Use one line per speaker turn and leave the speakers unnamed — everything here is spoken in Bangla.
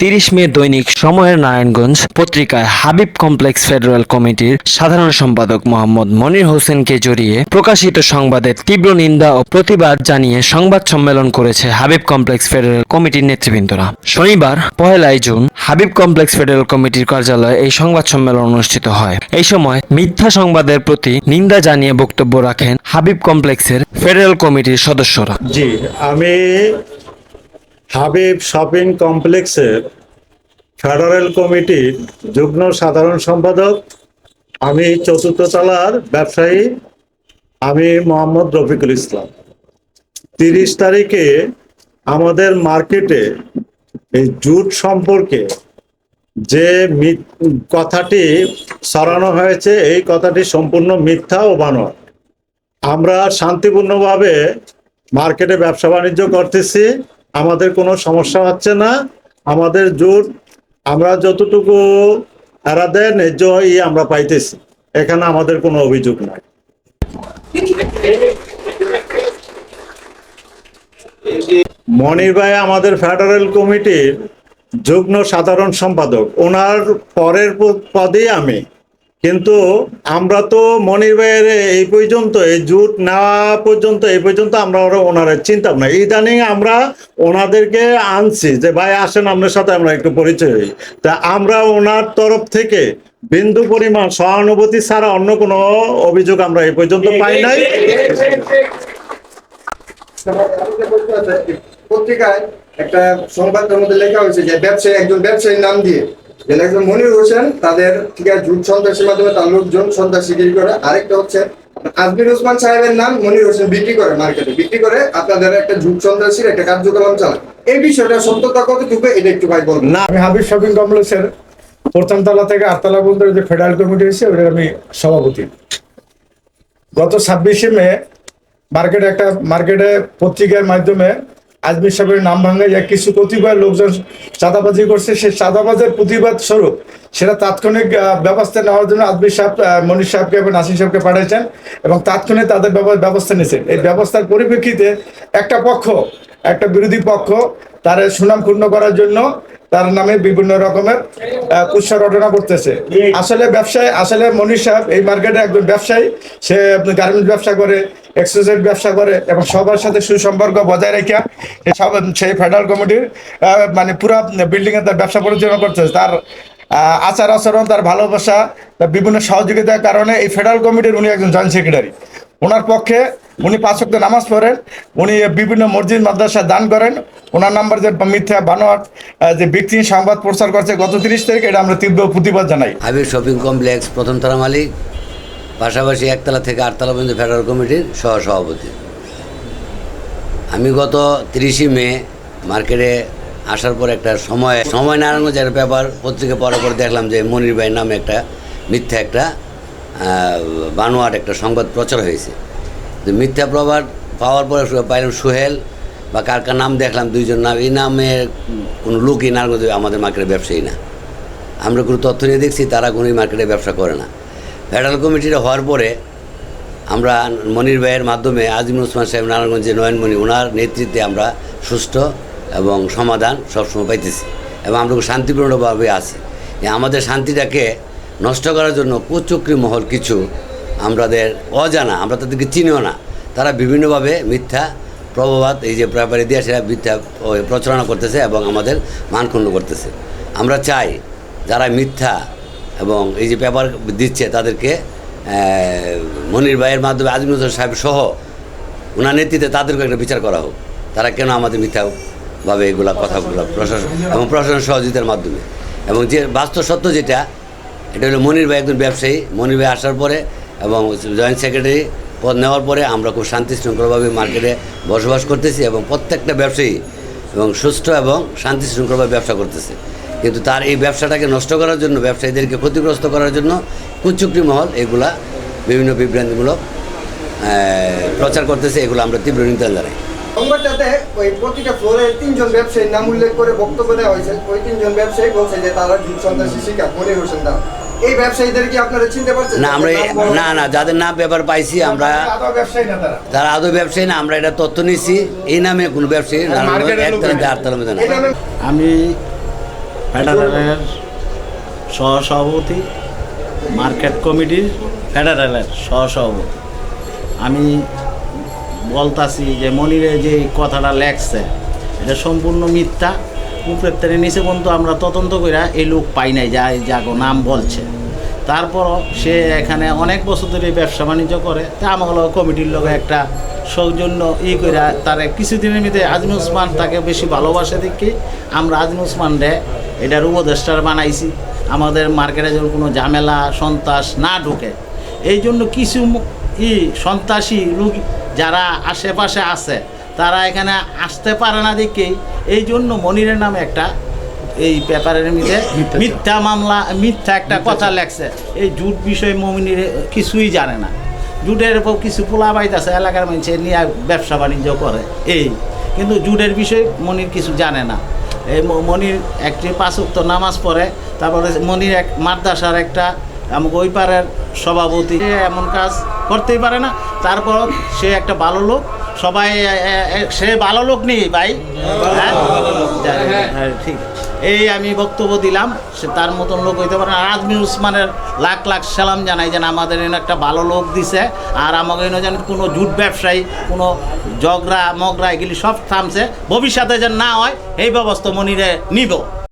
তিরিশ মে দৈনিক সময়ের নারায়ণগঞ্জ পত্রিকায় হাবিব কমপ্লেক্স ফেডারেল কমিটির সাধারণ সম্পাদক মোহাম্মদ মনির হোসেনকে জড়িয়ে প্রকাশিত সংবাদের তীব্র নিন্দা ও প্রতিবাদ জানিয়ে সংবাদ সম্মেলন করেছে হাবিব কমপ্লেক্স ফেডারেল কমিটির নেতৃবৃন্দরা। শনিবার, পহেলাই জুন, হাবিব কমপ্লেক্স ফেডারেল কমিটির কার্যালয়ে এই সংবাদ সম্মেলন অনুষ্ঠিত হয়। এই সময় মিথ্যা সংবাদের প্রতি নিন্দা জানিয়ে বক্তব্য রাখেন হাবিব কমপ্লেক্সের ফেডারেল কমিটির সদস্যরা।
জি, আমি হাবিব শপিং কমপ্লেক্সের ফেডারেল কমিটির যুগ্ম সাধারণ সম্পাদক, আমি চতুর্থ তলার ব্যবসায়ী, আমি মোহাম্মদ রফিকুল ইসলাম। তিরিশ তারিখে আমাদের মার্কেটে এই জুট সম্পর্কে যে কথাটি সরানো হয়েছে, এই কথাটি সম্পূর্ণ মিথ্যা ও বানোয়াট। আমরা শান্তিপূর্ণভাবে মার্কেটে ব্যবসা বাণিজ্য করতেছি। আমাদের কোনো সমস্যা হচ্ছে না। আমাদের জোট আমরা যতটুকু দেয় ন্যায্য আমরা পাইতেছি। এখানে আমাদের কোনো অভিযোগ নাই। মনির ভাই আমাদের ফেডারেল কমিটির যুগ্ম সাধারণ সম্পাদক। ওনার পরের প- পদেই আমি। কিন্তু আমরা তো মনির ভাইয়ের এই পর্যন্ত এই জুট নেওয়া পর্যন্ত এই পর্যন্ত আমরা ওরা ওনারা চিন্তাম না। ইদানিং আমরা ওনাদেরকে আনছি যে ভাই আসেন আপনার সাথে আমরা একটু পরিচয় হই। তা আমরা ওনার তরফ থেকে বিন্দু পরিমাণ সহানুভূতি ছাড়া অন্য কোনো অভিযোগ আমরা এই পর্যন্ত পাই নাই।
পত্রিকায় একটা সংবাদের মধ্যে লেখা হয়েছে যে ব্যবসায়ী একজন ব্যবসায়ীর নাম দিয়ে যে একজন মনির হোসেন, তাদের জুট সন্ত্রাসীর মাধ্যমে তার লোকজন সন্ত্রাসী গিরি করে। আরেকটা হচ্ছে, আজমির সাহেবের নাম মনির হোসেন বিক্রি করে মার্কেটে। বিক্রি করে আপনাদের একটা সন্ত্রাসীর একটা কার্যক্রম এই বিষয়টা সত্যতা কতটুকু, এটা একটু ভাই বলুন
না,
আমি হাবিব শপিং কমপ্লেক্সের প্রথম থেকে আটতলা পর্যন্ত যে ফেডারেল কমিটি হয়েছে, ওটার আমি সভাপতি। গত ছাব্বিশে মে, মার্কেটে একটা, মার্কেটে পত্রিকার মাধ্যমে আজমির সাহেবের নাম ভাঙা যায় কিছু কতিপয় লোকজন চাঁদাবাজি করছে সেই চাঁদাবাজের প্রতিবাদ স্বরূপ সেটা তাৎক্ষণিক ব্যবস্থা নেওয়ার জন্য আজমির সাহেব মনির সাহেবকে এবং নাসির সাহেবকে পাঠিয়েছেন এবং তাৎক্ষণিক তাদের ব্যব- ব্যবস্থা নিয়েছেন। এই ব্যবস্থার পরিপ্রেক্ষিতে একটা পক্ষ, একটা বিরোধী পক্ষ তার সুনাম ক্ষুণ্ণ করার জন্য তার নামে বিভিন্ন রকমের কুৎসা রটনা করতেছে। আসলে ব্যবসায়, আসলে মনির সাহেব এই মার্কেটে একজন ব্যবসায়ী, সে গার্মেন্টস ব্যবসা করে এক্সারসাইজ ব্যবসা করে এবং সবার সাথে সুসম্পর্ক বজায় রেখে সব সেই ফেডারেল কমিটির মানে পুরো বিল্ডিং এ তার ব্যবসা পরিচালনা করতেছে তার আচার আচরণ, তার ভালোবাসা, তার বিভিন্ন সহযোগিতার কারণে এই ফেডারেল কমিটির উনি একজন জয়েন্ট সেক্রেটারি ওনার পক্ষে উনি পাঁচ ওয়াক্ত নামাজ পড়েন, উনি বিভিন্ন মসজিদ, মাদ্রাসা দান করেন। ওনার নাম্বার যে মিথ্যা বানোয়াট যে ব্যক্তি সংবাদ প্রচার করছে গত তিরিশ তারিখ, এটা আমরা তীব্র প্রতিবাদ জানাই।
হাবিব শপিং কমপ্লেক্স, প্রথম তলা মালিক। পাশাপাশি একতলা থেকে আটতলা পর্যন্ত ফেডারেল কমিটির সহ সভাপতি আমি গত তিরিশে মে মার্কেটে আসার পর একটা সময় সময় নারায়ণগঞ্জ একটা পেপার পত্রিকা পড়ার পর দেখলাম যে মনির ভাই নামে একটা মিথ্যা একটা বানোয়ার একটা সংবাদ প্রচার হয়েছে। তো মিথ্যা প্রবাদ পাওয়ার পরে পাইলাম সোহেল, বা কার কার নাম দেখলাম, দুইজন নাম এই নামের কোনো লোকই নারায়ণগঞ্জে আমাদের মার্কেটে ব্যবসায়ী না। আমরা কোনো তথ্য নিয়ে দেখছি, তারা কোনো মার্কেটে ব্যবসা করে না। ফেডারেল কমিটিটা হওয়ার পরে আমরা মনির ভাইয়ের মাধ্যমে আজিমুল ওসমান সাহেব নারায়ণগঞ্জে নয়নমণি ওনার নেতৃত্বে আমরা সুষ্ঠু এবং সমাধান সবসময় পাইতেছি এবং আমরা শান্তিপূর্ণভাবে আছি। আমাদের শান্তিটাকে নষ্ট করার জন্য কুচক্রি মহল কিছু আমাদের অজানা, আমরা তাদেরকে চিনিও না। তারা বিভিন্নভাবে মিথ্যা প্রভাবাদ এই যে ব্যাপারে দিয়ে সেটা মিথ্যা প্রচারণা করতেছে এবং আমাদের মানক্ষুণ্ণ করতেছে। আমরা চাই যারা মিথ্যা এবং এই যে পেপার দিচ্ছে তাদেরকে মনির ভাইয়ের মাধ্যমে আজমুল সাহেব সহ ওনার নেতৃত্বে তাদেরকে একটা বিচার করা হোক। তারা কেন আমাদের মিথ্যাভাবে এগুলা কথাগুলো প্রশাসন এবং প্রশাসন সহযোগিতার মাধ্যমে? এবং যে বাস্তব সত্য যেটা, এটা হলো মনির ভাই একজন ব্যবসায়ী। মনির ভাই আসার পরে এবং জয়েন্ট সেক্রেটারি পদ নেওয়ার পরে আমরা খুব শান্তি শৃঙ্খলভাবে মার্কেটে বসবাস করতেছি এবং প্রত্যেকটা ব্যবসায়ী এবং সুস্থ এবং শান্তি শৃঙ্খলভাবে ব্যবসা করতেছে। কিন্তু তার এই ব্যবসাটাকে নষ্ট করার জন্য ব্যবসায়ীদেরকে ক্ষতিগ্রস্ত করার জন্য কুচুকরি মহল এগুলা বিভিন্ন বিভ্রান্তিমূলক প্রচার করতেছে এগুলো আমরা তীব্র নিন্দা জানাই।
সংবাদটাতে ওই প্রতিটা ফ্লোরে তিনজন ব্যবসায়ীর নাম উল্লেখ করে বক্তব্য দেওয়া হয়েছে। ওই তিনজন ব্যবসায়ী বলছে যে তারা জুট সন্ত্রাসী শিকার মনির হোসেন দাম এই ব্যবসায়ীদের কি আপনারা চিনতে পারছেন?
না আমরা না না যাদের নাম পেপার পাইছি আমরা
আদৌ ব্যবসায়ী না তারা?
আদৌ ব্যবসায়ী না আমরা এটা তথ্য নিচ্ছি এই নামে কোনো ব্যবসায়ী
আমি ফেডারেলের সহসভাপতি, মার্কেট কমিটির ফেডারেলের সহসভাপতি। আমি বলতাছি যে মনিরে যে কথাটা লেখছে, এটা সম্পূর্ণ মিথ্যা। উপরের থেকে নিচে পর্যন্ত আমরা তদন্ত করে এই লোক পাই নাই যা যাগো নাম বলছে। তারপরও সে এখানে অনেক বছর ধরে ব্যবসা বাণিজ্য করে। তা আমাগুলো কমিটির লোক একটা সৌজন্য ই করে তার কিছুদিনের মধ্যে আজম উসমান তাকে বেশি ভালোবাসে দেখি আমরা আজম উসমান রে এটার উপদেষ্টার বানাইছি। আমাদের মার্কেটে যেন কোনো ঝামেলা, সন্ত্রাস না ঢুকে। এই জন্য কিছু ই সন্ত্রাসী লোক যারা আশেপাশে আছে, তারা এখানে আসতে পারে না দেখেই এই জন্য মনিরের নামে একটা এই পেপারের মধ্যে মিথ্যা। মামলা মিথ্যা একটা কথা লেখছে। এই জুট বিষয়ে মমিনের কিছুই জানে না। জুটের উপর কিছু পোলা বাইতেছে এলাকার মানুষের নিয়ে ব্যবসা বাণিজ্য করে। এই। কিন্তু জুটের বিষয়ে মনির কিছু জানে না। এই মনির একটি পাঁচক্ত নামাজ পড়ে তারপরে মনির এক মাদ্রাসার একটা আমাকে ওই পাড়ার সভাপতি এমন কাজ করতেই পারে না। তারপর সে একটা ভালো লোক সবাই সে ভালো লোক নেই ভাই। হ্যাঁ? জানি, হ্যাঁ, ঠিক। এই আমি বক্তব্য দিলাম, সে তার মতন লোক হইতে পারে। আর আজমির উসমানের লাখ লাখ সালাম জানাই যেন আমাদের এনে একটা ভালো লোক দিছে, আর আমাকে এনে যেন কোনো জুট ব্যবসায়ী, কোনো জগরা মগরা এগুলি সব থামছে, ভবিষ্যতে যেন না হয়, এই ব্যবস্থা মনিরে নিব